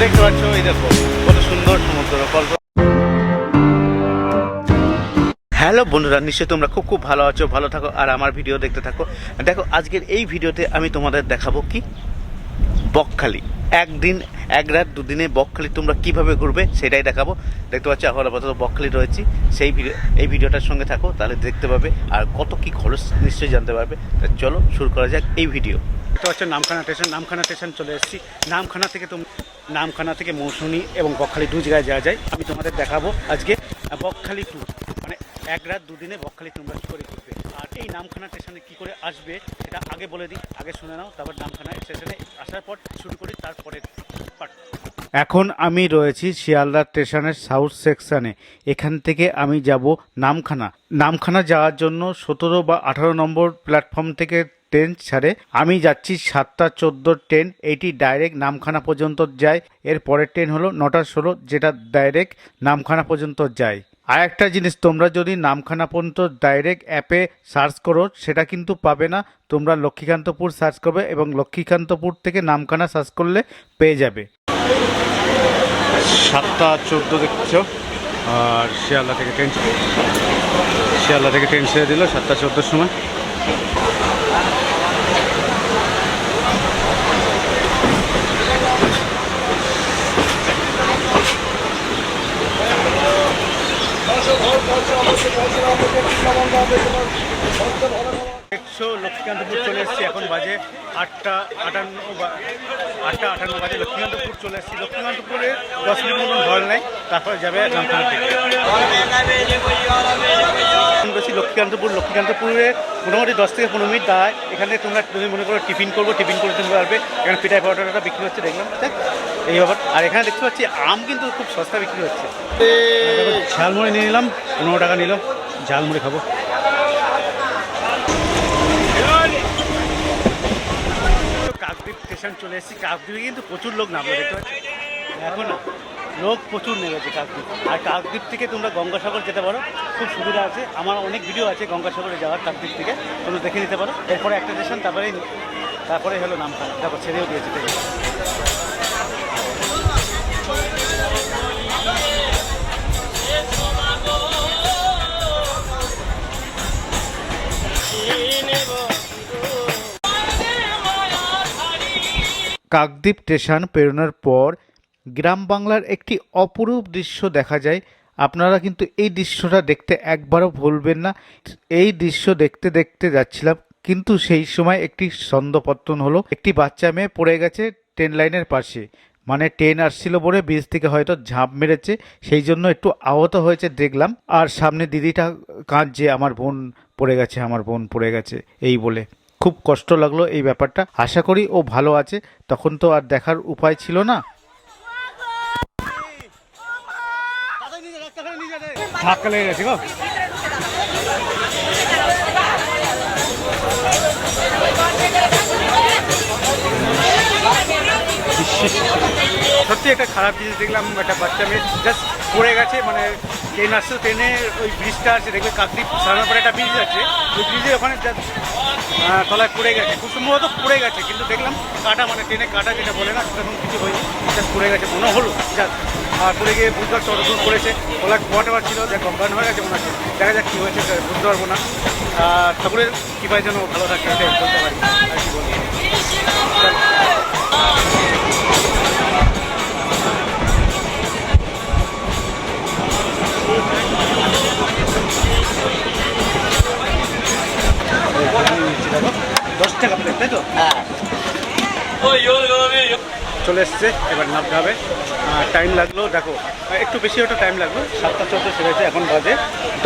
দেখতে পাচ্ছ, এই দেখো, কত সুন্দর সমুদ্র হ্যালো বন্ধুরা, নিশ্চয়ই তোমরা খুব খুব ভালো আছো, ভালো থাকো, আর আমার ভিডিও দেখতে থাকো। দেখো, আজকের এই ভিডিওতে আমি তোমাদের দেখাবো কি? বকখালি। একদিন, এক রাত, দুদিনে বকখালি তোমরা কীভাবে ঘুরবে সেটাই দেখাবো। দেখতে পাচ্ছ, এখন আপাতত বকখালি রয়েছি। সেই ভিডিও এই ভিডিওটার সঙ্গে থাকো, তাহলে দেখতে পাবে, আর কত কি খরচ নিশ্চয়ই জানতে পারবে। তা চলো, শুরু করা যাক এই ভিডিও। দেখতে পাচ্ছ, নামখানা স্টেশন নামখানা স্টেশন চলে এসেছি। নামখানা থেকে তুমি নামখানা থেকে মৌসুমি এবং বকখালি দু জায়গায় যাওয়া যায়। আমি তোমাদের দেখাবো আজকে বকখালি ট্যুর মানে এক রাত দুদিনে বকখালি তোমরা করে ঘুরবে? আর এই নামখানা স্টেশনে কী করে আসবে সেটা আগে বলে দিই, আগে শুনে নাও, তারপর নামখানা স্টেশনে আসার পর শুরু করি তারপরে part। এখন আমি রয়েছি শিয়ালদা স্টেশনের সাউথ সেকশনে এখান থেকে আমি যাব নামখানা। নামখানা যাওয়ার জন্য সতেরো বা আঠারো নম্বর প্ল্যাটফর্ম থেকে ট্রেন ছাড়ে। আমি যাচ্ছি সাতটা চোদ্দোর ট্রেন। এইটি ডাইরেক্ট নামখানা পর্যন্ত যায়। এর পরের ট্রেন হলো নটা ষোলো, যেটা ডাইরেক্ট নামখানা পর্যন্ত যায়। আর একটা জিনিস, তোমরা যদি নামখানা পর্যন্ত ডাইরেক্ট অ্যাপে সার্চ করো, সেটা কিন্তু পাবে না। তোমরা লক্ষ্মীকান্তপুর সার্চ করবে এবং লক্ষ্মীকান্তপুর থেকে নামখানা সার্চ করলে পেয়ে যাবে। সাতটা চোদ্দ দেখছ? আর শিয়ালদা থেকে ট্রেন শিয়ালদা থেকে ট্রেন ছেড়ে দিল সাতটা চোদ্দোর সময়। একশো লক্ষ্মীকান্তপুর চলে এসেছি এখন বাজে আটটা আটান্ন আটটা আটান্ন বাজে লক্ষ্মীকান্তপুর চলে এসেছি। লক্ষ্মীকান্তপুরে দশ মিনিট মতন ধর নেয় তারপরে যাবে বেশি লক্ষ্মীকান্তপুর। লক্ষ্মীকান্তপুরে মোটামুটি দশ থেকে পনেরো মিনিট দাঁড়ায়। এখানে তোমরা যদি মনে করো টিফিন করব টিফিন করে তুমি পারবে এখানে পিঠাই পাউডারটা বিক্রি হচ্ছে দেখলাম। এই ব্যাপার। আর এখানে দেখতে পাচ্ছি আম কিন্তু খুব সস্তা বিক্রি হচ্ছে। ঝালমুড়ি নিয়ে নিলাম পনেরো টাকা নিলাম ঝালমুড়ি খাব কাকদ্বীপ স্টেশন চলে এসেছি, কাকদ্বীপে কিন্তু প্রচুর লোক নামলো, দেখতে পাচ্ছি? এখন লোক প্রচুর নেমেছে কাকদ্বীপ। আর কাকদ্বীপ থেকে তোমরা গঙ্গাসাগর যেতে পারো, খুব সুবিধা আছে। আমার অনেক ভিডিও আছে গঙ্গাসাগরে যাওয়ার কাকদ্বীপ থেকে, তোমরা দেখে নিতে পারো। এরপরে একটা স্টেশন তারপরে তারপরে হলো নামখানা। তারপর ছেড়েও দিয়েছে। কাকদ্বীপ স্টেশন পেরোনোর পর গ্রাম বাংলার একটি অপরূপ দৃশ্য দেখা যায়। আপনারা কিন্তু এই দৃশ্যটা দেখতে একবারও ভুলবেন না। এই দৃশ্য দেখতে দেখতে যাচ্ছিলাম, কিন্তু সেই সময় একটি ছন্দপত্তন হলো। একটি বাচ্চা মেয়ে পড়ে গেছে ট্রেন লাইনের পাশে। মানে ট্রেন আসছিল বলে ব্রিজ থেকে হয়তো ঝাঁপ মেরেছে, সেই জন্য একটু আহত হয়েছে দেখলাম। আর সামনে দিদিটা কাঁদছে, আমার বোন পড়ে গেছে, আমার বোন পড়ে গেছে, এই বলে। খুব কষ্ট লাগল এই ব্যাপারটা। আশা করি ও ভালো আছে। তখন তো আর দেখার উপায় ছিল না। ধাক্কা লেগে সত্যি একটা খারাপ জিনিস দেখলাম, একটা বাচ্চা মেয়ে জাস্ট পড়ে গেছে মানে ট্রেন আসছে ট্রেনে ওই ব্রিজটা আছে, দেখবে কাকদ্বীপ সারানোর পরে একটা ব্রিজ আছে, ওই ব্রিজে ওখানে তলায় পড়ে গেছে। খুব সম্ভবত পড়ে গেছে, কিন্তু দেখলাম কাটা মানে ট্রেনে কাটা যেটা বলে না সেরকম কিছু হয়নি জাস্ট পড়ে গেছে, মনে হলো জাস্ট আর পড়ে গিয়ে বুঝতে পারছি অত দূর পড়েছে ওলা হোয়াট এভার ছিল যে কমপ্লেন হয়ে গেছে মনে হচ্ছে। দেখা যাক কী হয়েছে বুঝতে পারব না ঠাকুরের কৃপায় যেন ভালো থাকে, এটাই বলতে পারি। আর কি বলব? দশ টাকা প্লেট তাই তো? চলে এসছে এবার নামতে হবে। টাইম লাগল দেখো একটু বেশি ওটা টাইম লাগল সাতটা চোদ্দ সেরেছে এখন বাজে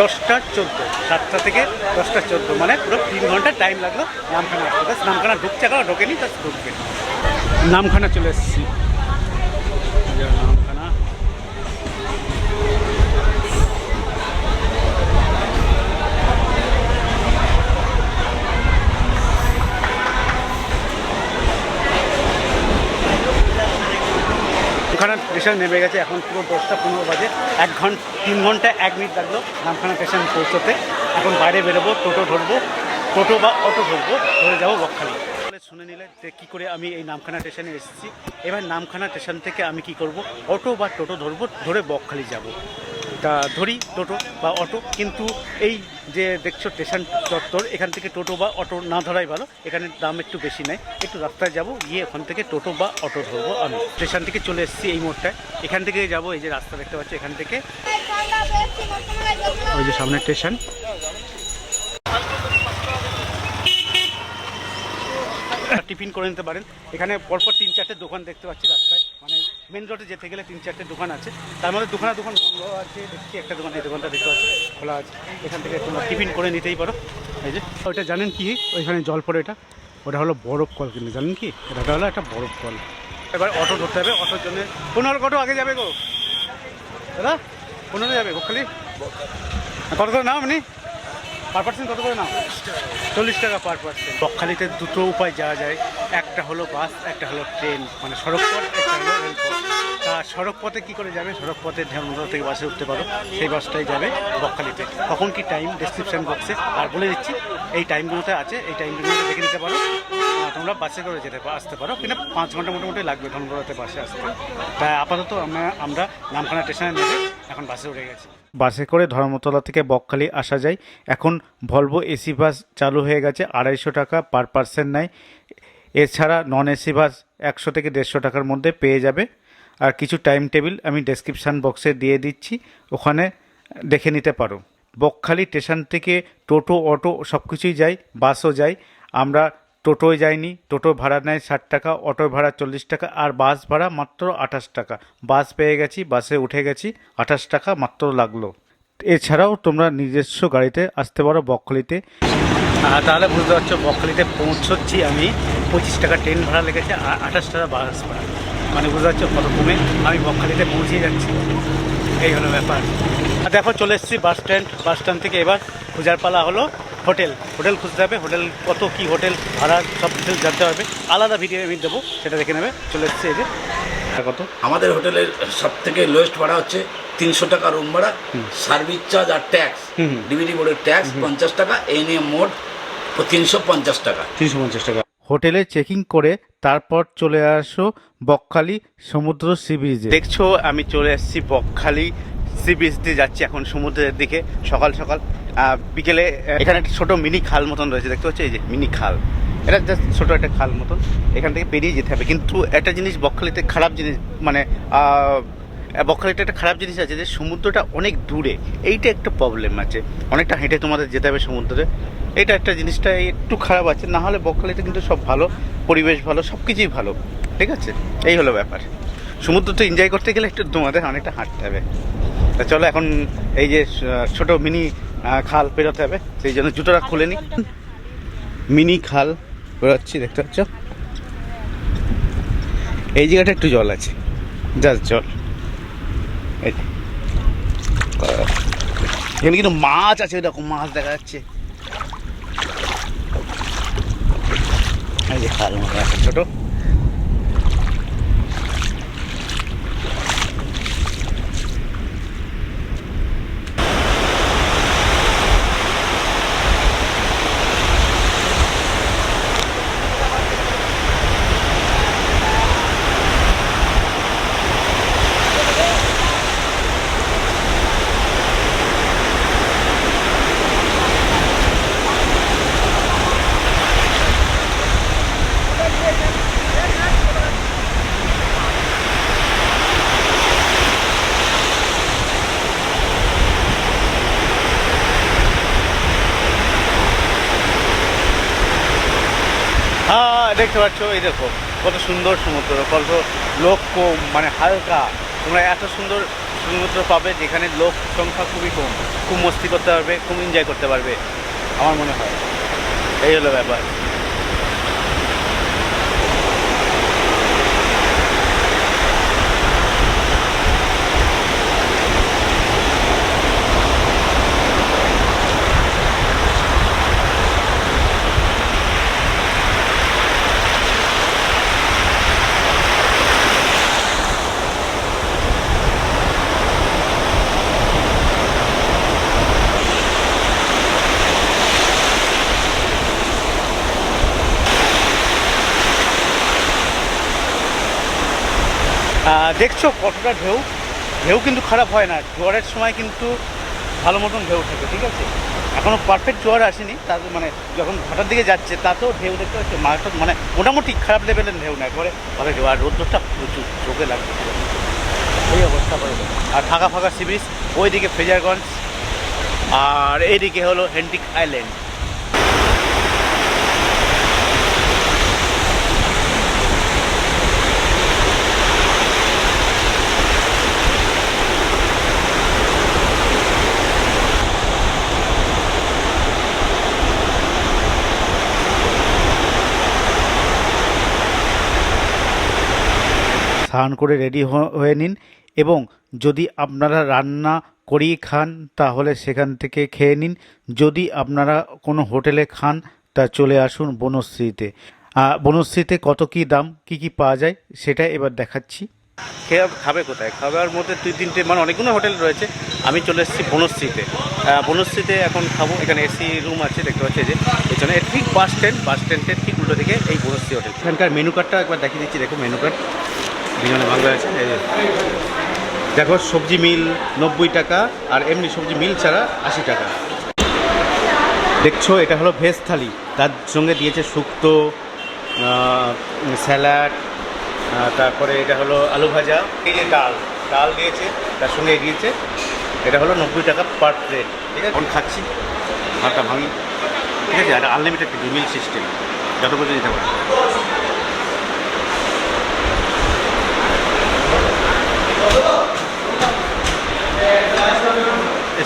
দশটা চোদ্দ। সাতটা থেকে দশটা চোদ্দ মানে পুরো তিন ঘণ্টা টাইম লাগল নামখানা। আসতে নামখানা ঢুকছে এখনও ঢোকেনি তার ঢুকবে। নামখানা চলে এসেছি। নামখানা স্টেশন নেমে গেছে। এখন পুরো দশটা পনেরো বাজে। এক ঘণ্টা তিন ঘণ্টা এক মিনিট লাগল নামখানা স্টেশন পৌঁছতে। এখন বাইরে বেরোবো, টোটো ধরবো, টোটো বা অটো ধরবো, ধরে যাব বকখালি। শুনে নিলে কী করে আমি এই নামখানা স্টেশনে এসেছি। এবার নামখানা স্টেশন থেকে আমি কি করব? অটো বা টোটো ধরবো, ধরে বকখালি যাব। ধরি টোটো বা অটো কিন্তু এই যে দেখছ স্টেশন চত্বর এখান থেকে টোটো বা অটো না ধরাই ভালো। এখানে দাম একটু বেশি নেয়। একটু রাস্তায় যাব গিয়ে এখান থেকে টোটো বা অটো ধরবো আমি। স্টেশন থেকে চলে এসেছি এই মোড়টায়। এখান থেকে যাব এই যে রাস্তা দেখতে পাচ্ছি এখান থেকে। ওই যে সামনে স্টেশন। টিফিন করে নিতে পারেন। এখানে পরপর তিন চারটে দোকান দেখতে পাচ্ছি রাস্তায়। মানে মেন রোডে যেতে গেলে তিন চারটে দোকান আছে। তার মধ্যে দোকানে দোকান বন্ধ আছে। দেখছি একটা দোকান, এই দোকানটা দেখতে পাচ্ছি, খোলা আছে। এখান থেকে তোমরা টিফিন করে নিতেই পারো। এই যে, ওইটা জানেন কি? ওইখানে জল পড়ে এটা। ওটা হলো বরফ কল কিন্তু, জানেন কি? এটা হলো একটা বরফ কল। এবার অটো ধরতে হবে। অটোর জন্য পনেরো কত আগে যাবে গো। দাদা, পনেরো যাবে বকখালি কত করে নাও আপনি? পার পার্সেন্ট কত করে নাও? চল্লিশ টাকা পার পার্সেন্ট বকখালিতে দুটো উপায় যাওয়া যায়। একটা হলো বাস, একটা হলো ট্রেন। মানে সড়ক পথ, একটা হলো রেলপথ। তা সড়ক পথে কী করে যাবে? সড়ক পথে থেকে বাসে উঠতে পারো। সেই বাসটাই যাবে বকখালিতে। কখন কি টাইম ডেসক্রিপশন বক্সে আর বলে দিচ্ছি, এই টাইমগুলোতে আছে, এই টাইমগুলোতে দেখে নিতে পারো। তোমরা বাসে করে যেতে আসতে পারো। কিন্তু পাঁচ ঘণ্টা মোটামুটি লাগবে ধনগড়াতে বাসে আসতে। তাই আপাতত আমরা আমরা নামখানা স্টেশনে নেবে। এখন বাসে উঠে গেছি। বাসে করে ধর্মতলা থেকে বকখালি আসা যায়। এখন ভলভো এসি বাস চালু হয়ে গেছে, আড়াইশো টাকা পার পার্সেন্ট নেয়। এছাড়া নন এসি বাস একশো থেকে দেড়শো টাকার মধ্যে পেয়ে যাবে। আর কিছু টাইম টেবিল আমি ডেসক্রিপশান বক্সে দিয়ে দিচ্ছি, ওখানে দেখে নিতে পারো। বকখালি স্টেশন থেকে টোটো, অটো সব কিছুই যায় বাসও যায়। আমরা টোটোয় যায়নি, টোটো ভাড়া নেয় ষাট টাকা অটো ভাড়া চল্লিশ টাকা আর বাস ভাড়া মাত্র আঠাশ টাকা। বাস পেয়ে গেছি, বাসে উঠে গেছি, আঠাশ টাকা মাত্র লাগল। এছাড়াও তোমরা নিজস্ব গাড়িতে আসতে পারো বকখালিতে। তাহলে বুঝতে পারছ, বকখালিতে পৌঁছচ্ছি আমি। পঁচিশ টাকা ট্রেন ভাড়া লেগেছে, আর আঠাশ টাকা বাস ভাড়া। মানে বুঝতে পারছ কত কমে আমি বকখালিতে পৌঁছে যাচ্ছি। এই হলো ব্যাপার। আর দেখো চলে এসেছি বাস স্ট্যান্ড বাস স্ট্যান্ড থেকে এবার খোঁজার পালা হলো হোটেল। হোটেল খুঁজতে হবে হোটেল কত কি হোটেল ভাড়া সব ডিটেলস জানতে হবে। আলাদা ভিডিও আমি দেবো সেটা দেখে নেবে। চলে এসেছি এই যে। কত? আমাদের হোটেলের সব থেকে লোয়েস্ট ভাড়া হচ্ছে তিনশো টাকা রুম ভাড়া সার্ভিস চার্জ আর ট্যাক্স। ডিভিডি বোর্ডের ট্যাক্স পঞ্চাশ টাকা এই নিয়ে মোট তিনশো পঞ্চাশ টাকা। তিনশো পঞ্চাশ টাকা। হোটেলে চেকিং করে তারপর চলে আসো বকখালি সমুদ্র সি বিচে দেখছ, আমি চলে এসেছি বকখালি সি বিচ দিয়ে যাচ্ছি এখন সমুদ্রের দিকে। সকাল সকাল বিকেলে এখানে একটা ছোটো মিনি খাল মতন রয়েছে, দেখতে পাচ্ছ? এই যে মিনি খাল। এটা জাস্ট ছোটো একটা খাল মতন। এখান থেকে পেরিয়ে যেতে হবে। কিন্তু একটা জিনিস বকখালিতে খারাপ জিনিস মানে আহ, বকখালিতে একটা খারাপ জিনিস আছে যে সমুদ্রটা অনেক দূরে এইটা একটা প্রবলেম আছে। অনেকটা হেঁটে তোমাদের যেতে হবে সমুদ্রে। এটা একটা জিনিসটা একটু খারাপ আছে না হলে বকখালিতে কিন্তু সব ভালো পরিবেশ ভালো সব কিছুই ভালো ঠিক আছে? এই হলো ব্যাপার। সমুদ্রটা এনজয় করতে গেলে একটু তোমাদের অনেকটা হাঁটতে হবে। তা চলো এখন এই যে ছোট মিনি খাল পেরোতে হবে সেই জন্য জুতোটা খুলে নি। মিনি খাল বেরোচ্ছি দেখতে পাচ্ছ? এই জায়গাটা একটু জল আছে। জাস্ট জল। এখানে কিন্তু মাছ আছে এরকম মাছ দেখা যাচ্ছে। এই খাল মতো আছে ছোট হ্যাঁ দেখতে পাচ্ছ, এই দেখো, কত সুন্দর সমুদ্র, কত লোক কম মানে হালকা। তোমরা এত সুন্দর সমুদ্র পাবে যেখানে লোক সংখ্যা খুবই কম। খুব মস্তি করতে পারবে, খুব এনজয় করতে পারবে, আমার মনে হয়। এই হলো ব্যাপার। দেখছ কতটা ঢেউ? ঢেউ কিন্তু খারাপ হয় না। জোয়ারের সময় কিন্তু ভালো মতন ঢেউ থাকে, ঠিক আছে? এখনও পারফেক্ট জোয়ার আসেনি। তার মানে যখন ভাটার দিকে যাচ্ছে, তাতেও ঢেউ দেখতে পাচ্ছে। মাছটা মানে মোটামুটি খারাপ লেভেলের ঢেউ না, একবারে। ভালো ঢেউ আর রোদ্রটা প্রচুর, চোখে লাগছে। এই অবস্থা করে। আর ফাঁকা ফাঁকা সি বিচ ওইদিকে ফ্রেজারগঞ্জ আর এইদিকে হলো হেন্টিক আইল্যান্ড। স্নান করে রেডি হয়ে নিন এবং যদি আপনারা রান্না করিয়ে খান তাহলে সেখান থেকে খেয়ে নিন। যদি আপনারা কোনো হোটেলে খান তা চলে আসুন বনশ্রীতে। বনশ্রীতে কত কি দাম, কি কি পাওয়া যায় সেটা এবার দেখাচ্ছি। খেয়ে খাবে কোথায়? খাবার মধ্যে দুই তিনটে মানে অনেকগুলো হোটেল রয়েছে। আমি চলে এসেছি বনশ্রীতে। বনশ্রীতে এখন খাব। এখানে এসি রুম আছে, দেখতে পাচ্ছি যে। এখানে ঠিক বাস স্ট্যান্ড, বাস স্ট্যান্ডের ঠিক উল্টো দিকে এই বনশ্রী হোটেল। এখানকার মেনু কার্ডটা একবার দেখিয়ে দিচ্ছি। দেখো মেনু কার্ড। দুজনে ভালো আছে। দেখো, সবজি মিল নব্বই টাকা আর এমনি সবজি মিল ছাড়া আশি টাকা। দেখছ, এটা হলো ভেজ থালি। তার সঙ্গে দিয়েছে শুক্তো স্যালাড তারপরে এটা হলো আলু ভাজা, এই যে ডাল। ডাল দিয়েছে, তার সঙ্গে দিয়েছে, এটা হলো নব্বই টাকা পার প্লেট। ঠিক আছে? এখন খাচ্ছি, ভাতটা ভাঙি। ঠিক আছে, আর আনলিমিটেড মিল সিস্টেম যত কিছু দিতে পারে।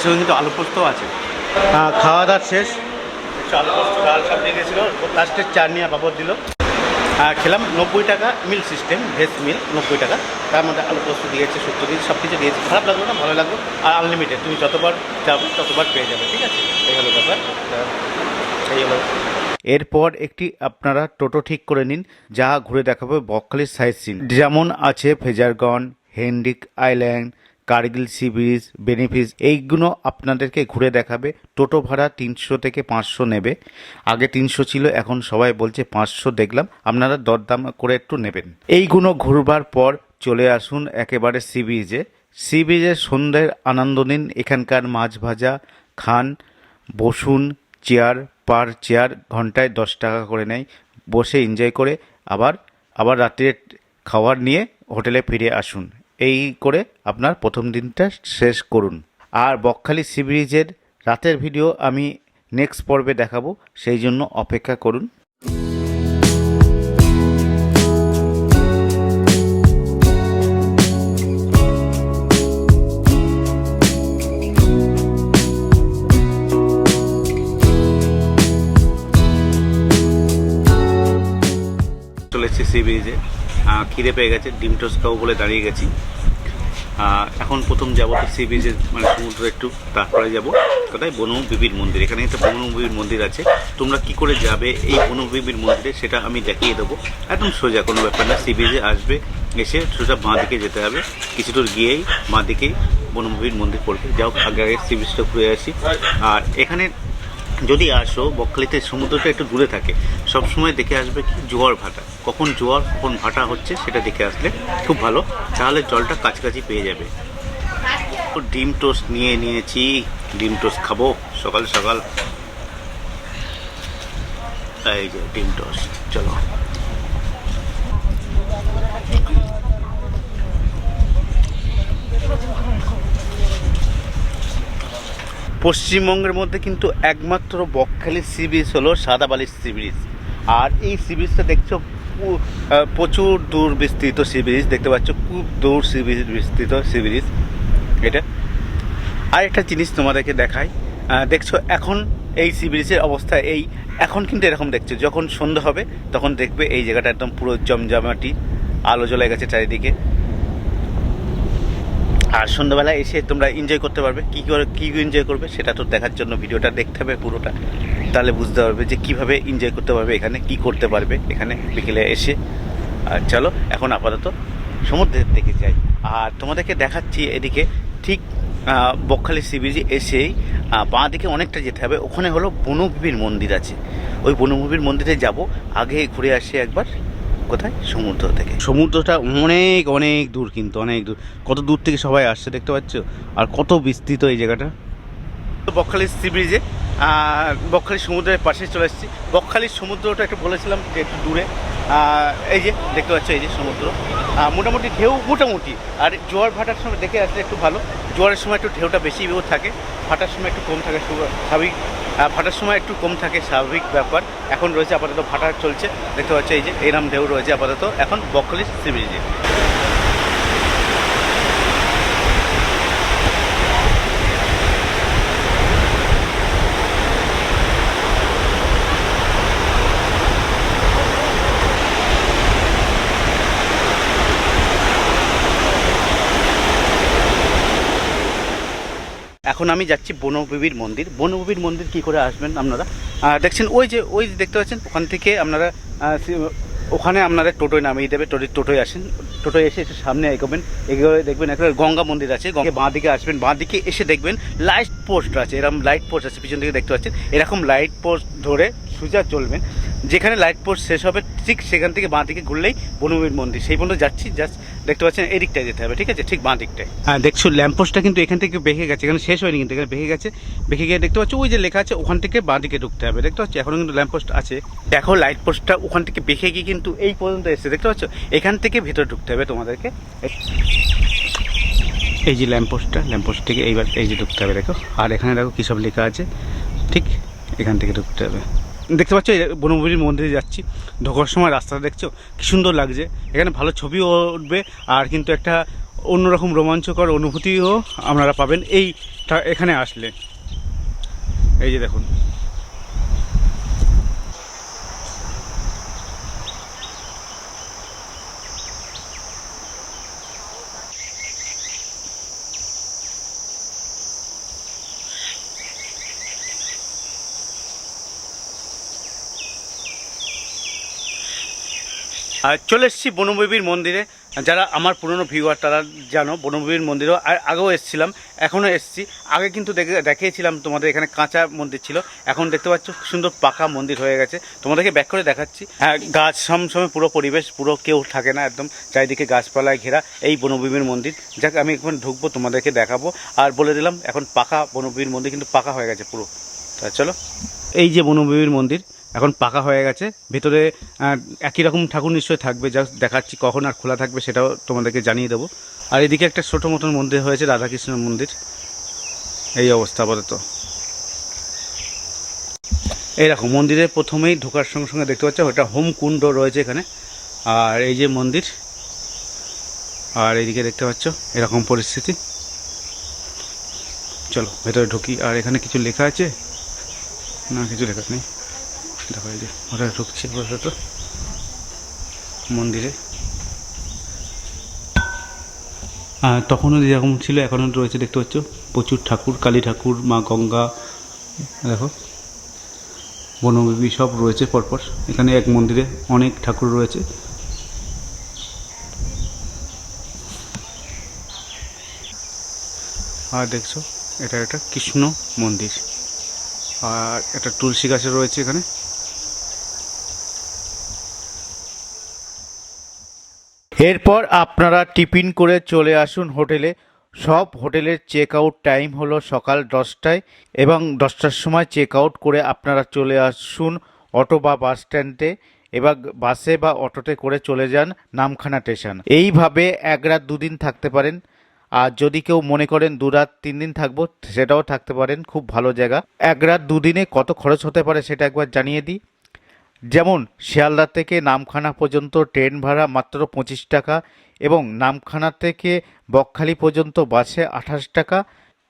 এর সঙ্গে কিন্তু আলু পোস্তও আছে। হ্যাঁ খাওয়া দাওয়া শেষ। আলু পোস্ত ডাল সব দিয়ে গেছিল লাস্টের চাটনি আর পাপড় দিল। আর খেলাম নব্বই টাকা মিল সিস্টেম ভেজ মিল নব্বই টাকা। তার মধ্যে আলু পোস্ত দিয়েছে শুক্তো দিয়েছে সব কিছু দিয়েছে। খারাপ লাগল না ভালো লাগল। আর আনলিমিটেড তুমি যতবার যাবে ততবার পেয়ে যাবে ঠিক আছে? এই হলো ব্যাপার। এই হলো। এরপর একটি আপনারা টোটো ঠিক করে নিন যা ঘুরে দেখাবে বকখালির সাইড সিন যেমন আছে ফেজারগন হেন্ডিক আইল্যান্ড কার্গিল, সি বিচ বেনিফিস, এইগুলো আপনাদেরকে ঘুরে দেখাবে। টোটো ভাড়া তিনশো থেকে পাঁচশো নেবে। আগে তিনশো ছিল, এখন সবাই বলছে পাঁচশো দেখলাম। আপনারা দরদাম করে একটু নেবেন। এইগুলো ঘুরবার পর চলে আসুন একেবারে সি বিচে সি বিচের সন্ধ্যের আনন্দ নিন। এখানকার মাছ ভাজা, খান, বসুন, চেয়ার, পার চেয়ার ঘন্টায় দশ টাকা করে নেয়। বসে এনজয় করে আবার আবার রাত্রে খাবার নিয়ে হোটেলে ফিরে আসুন। এই করে আপনার প্রথম দিনটা শেষ করুন। আর বকখালি সি ব্রিজের রাতের ভিডিও আমি নেক্সট পর্বে দেখাবো, সেই জন্য অপেক্ষা করুন। চলেছি সি ব্রিজে খিদে পেয়ে গেছে, ডিম টোস্ট খাব বলে দাঁড়িয়ে গেছি। এখন প্রথম যাব তো সি বিচে মানে সমুদ্র একটু, তারপরে যাব। কোথায়? বনু বিবির মন্দির। এখানে একটা বনু বিবির মন্দির আছে। তোমরা কি করে যাবে এই বনু বিবির মন্দিরে, সেটা আমি দেখিয়ে দেবো। একদম সোজা, কোনো ব্যাপার না। সি বিচে আসবে, এসে সোজা বাঁ দিকে যেতে হবে। কিছু দূর গিয়েই বাঁ দিকেই বনবিবির মন্দির পড়বে। যাও, আগে আগে সি বিচটা ঘুরে আসি। আর এখানে যদি আসো, বকখালিতে সমুদ্রটা একটু দূরে থাকে সব সময় দেখে আসবে কি জোয়ার ভাটা। কখন জোয়ার, কখন ভাটা হচ্ছে সেটা দেখে আসলে খুব ভালো। তাহলে জলটা কাছাকাছি পেয়ে যাবে। ডিম টোস্ট নিয়ে নিয়েছি। ডিম টোস্ট খাব সকাল সকাল। এই যে ডিম টোস্ট, চলো। পশ্চিমবঙ্গের মধ্যে কিন্তু একমাত্র বকখালি সি বিচ হলো সাদাবালির সি বিচ। আর এই সি বিচটা দেখছ প্রচুর দূর বিস্তৃত সি বিচ, দেখতে পাচ্ছ খুব দূর সি বিচ, বিস্তৃত সি বিচ এটা। আর একটা জিনিস তোমাদেরকে দেখাই দেখছ এখন এই সি বিচের অবস্থা এই, এখন কিন্তু এরকম দেখছ, যখন সন্ধ্যা হবে তখন দেখবে এই জায়গাটা একদম পুরো জমজমাটি, আলো জ্বলে গেছে চারিদিকে। আর সন্ধ্যাবেলা এসে তোমরা এনজয় করতে পারবে। কী করে, কী এনজয় করবে সেটা তো দেখার জন্য ভিডিওটা দেখতে হবে পুরোটা। তাহলে বুঝতে পারবে যে কীভাবে এনজয় করতে পারবে, এখানে কি করতে পারবে, এখানে বিকেলে এসে। আর চলো, এখন আপাতত সমুদ্রের দিকে যাই। আর তোমাদেরকে দেখাচ্ছি এদিকে ঠিক বকখালি সি বিচে এসেই বাঁ দিকে অনেকটা যেতে হবে। ওখানে হলো বনবিবির মন্দির আছে। ওই বনবিবির মন্দিরে যাব, আগে ঘুরে আসি একবার। কোথায়? সমুদ্র থেকে। সমুদ্রটা অনেক অনেক দূর কিন্তু, অনেক দূর। কত দূর থেকে সবাই আসছে দেখতে পাচ্ছ? আর কত বিস্তৃত এই জায়গাটা। বকখালি সি ব্রিজে বকখালি সমুদ্রের পাশে চলে এসেছি। বকখালির সমুদ্রটা একটু বলেছিলাম যে একটু দূরে। এই যে, দেখতে পাচ্ছ এই যে সমুদ্র। মোটামুটি ঢেউ মোটামুটি। আর জোয়ার ভাটার সময় দেখে আসলে একটু ভালো। জোয়ারের সময় একটু ঢেউটা বেশি থাকে। ভাটার সময় একটু কম থাকে, স্বাভাবিক। ভাটার সময় একটু কম থাকে, স্বাভাবিক ব্যাপার। এখন রয়েছে আপাতত ভাটা চলছে। দেখতে পাচ্ছি এই যে এরাম ঢেউ রয়েছে আপাতত। এখন বকলিশ সি এখন আমি যাচ্ছি বনবিবির মন্দির। বনবিবির মন্দির কি করে আসবেন আপনারা? দেখছেন, ওই যে, ওই দেখতে পাচ্ছেন, ওখান থেকে আপনারা ওখানে আপনারা টোটোয় নামিয়ে দেবে, টোটো, টোটোয় আসেন। টোটোয় এসে একটু সামনে এগোবেন, এগোয়ে দেখবেন একটা গঙ্গা মন্দির আছে গঙ্গা বাঁ দিকে আসবেন, বাঁ দিকে এসে দেখবেন লাইট পোস্ট আছে, এরকম লাইট পোস্ট আছে, পিছন দিকে দেখতে পাচ্ছেন, এরকম লাইট পোস্ট ধরে সোজা চলবেন। যেখানে লাইট পোস্ট শেষ হবে, ঠিক সেখান থেকে বাঁ দিকে ঘুরলেই বনবিবির মন্দির। সেই পর্যন্ত যাচ্ছি জাস্ট দেখতে পাচ্ছেন এই দিকটায় যেতে হবে, ঠিক আছে? ঠিক বাঁ দিকটায়। হ্যাঁ দেখছ ল্যাম্পোস্টটা কিন্তু এখান থেকে বেঁকে গেছে। এখানে শেষ হয়নি কিন্তু, এখানে বেঁকে গেছে। বেঁকে গিয়ে দেখতে পাচ্ছ, ওই যে লেখা আছে, ওখান থেকে বাঁ দিকে ঢুকতে হবে। দেখতে পাচ্ছ এখনও কিন্তু ল্যাম্পোস্ট আছে। দেখো লাইট পোস্টটা ওখান থেকে বেঁকে গিয়ে কিন্তু এই পর্যন্ত এসেছে। দেখতে পাচ্ছ? এখান থেকে ভেতরে ঢুকতে হবে তোমাদেরকে। এই যে ল্যাম্পোস্টটা ল্যাম্পোস্ট থেকে এইবার এই যে ঢুকতে হবে, দেখো। আর এখানে দেখো কী সব লেখা আছে, ঠিক এখান থেকে ঢুকতে হবে। দেখতে পাচ্ছ বনভূমির মন্দিরে যাচ্ছি। ঢোকার সময় রাস্তাটা দেখছ? কি সুন্দর লাগছে। এখানে ভালো ছবিও উঠবে, আর কিন্তু একটা অন্যরকম রোমাঞ্চকর অনুভূতিও আপনারা পাবেন। এই এখানে আসলে। এই যে দেখুন। চলে এসেছি বনবিবির মন্দিরে। যারা আমার পুরনো ভিউয়ার তারা জানো বনবিবির মন্দিরও আর আগেও এসেছিলাম এখনও এসেছি। আগে কিন্তু দেখে, দেখিয়েছিলাম তোমাদের এখানে কাঁচা মন্দির ছিল, এখন দেখতে পাচ্ছ সুন্দর পাকা মন্দির হয়ে গেছে। তোমাদেরকে ব্যাক করে দেখাচ্ছি। হ্যাঁ গাছ সমসময় পুরো পরিবেশ, পুরো কেউ থাকে না একদম, চারিদিকে গাছপালায় ঘেরা এই বনবিবির মন্দির। যাক, আমি এখন ঢুকবো, তোমাদেরকে দেখাবো। আর বলে দিলাম, এখন পাকা বনবিবির মন্দির কিন্তু পাকা হয়ে গেছে পুরো। তা চলো। এই যে বনবিবির মন্দির এখন পাকা হয়ে গেছে। ভেতরে একই রকম ঠাকুর নিশ্চয়ই থাকবে যা দেখাচ্ছি কখন আর খোলা থাকবে সেটাও তোমাদেরকে জানিয়ে দেবো। আর এদিকে একটা ছোটো মতন মন্দির হয়েছে, রাধাকৃষ্ণের মন্দির। এই অবস্থা আপাতত। এইরকম মন্দিরে প্রথমেই ঢোকার সঙ্গে সঙ্গে দেখতে পাচ্ছ ওটা হোম কুণ্ড রয়েছে এখানে। আর এই যে মন্দির, আর এইদিকে দেখতে পাচ্ছ, এরকম পরিস্থিতি। চলো, ভেতরে ঢুকি। আর এখানে কিছু লেখা আছে? না, কিছু লেখা নেই। দেখো ওরা ঢুকছে আপাতত মন্দিরে। তখনও যেরকম ছিল, এখনও রয়েছে, দেখতে পাচ্ছ? প্রচুর ঠাকুর, কালী ঠাকুর, মা গঙ্গা, দেখো। বনবিবি সব রয়েছে পরপর। এখানে এক মন্দিরে অনেক ঠাকুর রয়েছে। আর দেখছ, এটা একটা কৃষ্ণ মন্দির। আর একটা তুলসী গাছ রয়েছে এখানে। এরপর আপনারা টিফিন করে চলে আসুন হোটেলে। সব হোটেলের চেক আউট টাইম হলো সকাল দশটায় এবং দশটার সময় চেক আউট করে আপনারা চলে আসুন অটো বা বাস স্ট্যান্ডে এবার বাসে বা অটোতে করে চলে যান নামখানা স্টেশন। এইভাবে এক রাত দুদিন থাকতে পারেন। আর যদি কেউ মনে করেন দু রাত তিন দিন থাকব, সেটাও থাকতে পারেন। খুব ভালো জায়গা। এক রাত দুদিনে কত খরচ হতে পারে সেটা একবার জানিয়ে দিই। যেমন শিয়ালদা থেকে নামখানা পর্যন্ত ট্রেন ভাড়া মাত্র পঁচিশ টাকা এবং নামখানা থেকে বকখালি পর্যন্ত বাসে আঠাশ টাকা।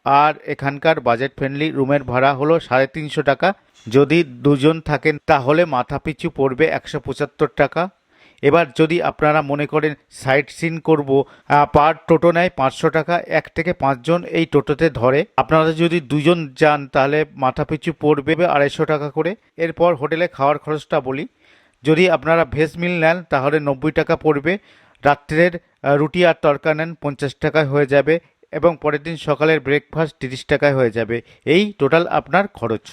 আর এখানকার বাজেট ফ্রেন্ডলি রুমের ভাড়া হলো সাড়ে তিনশো টাকা। যদি দুজন থাকেন তাহলে মাথাপিছু পড়বে একশো পঁচাত্তর টাকা। এবার যদি আপনারা মনে করেন সাইট সিন করব পার টোটো নেয় পাঁচশো টাকা, এক থেকে পাঁচজন এই টোটোতে ধরে। আপনারা যদি দুজন যান, তাহলে মাথাপিছু পড়বে আড়াইশো টাকা করে। এরপর হোটেলে খাওয়ার খরচটা বলি। যদি আপনারা ভেজ মিল নেন, তাহলে নব্বই টাকা পড়বে। রাত্রের রুটি আর তরকা নেন পঞ্চাশ টাকায় হয়ে যাবে এবং পরের দিন সকালের ব্রেকফাস্ট তিরিশ টাকায় হয়ে যাবে। এই টোটাল আপনার খরচ।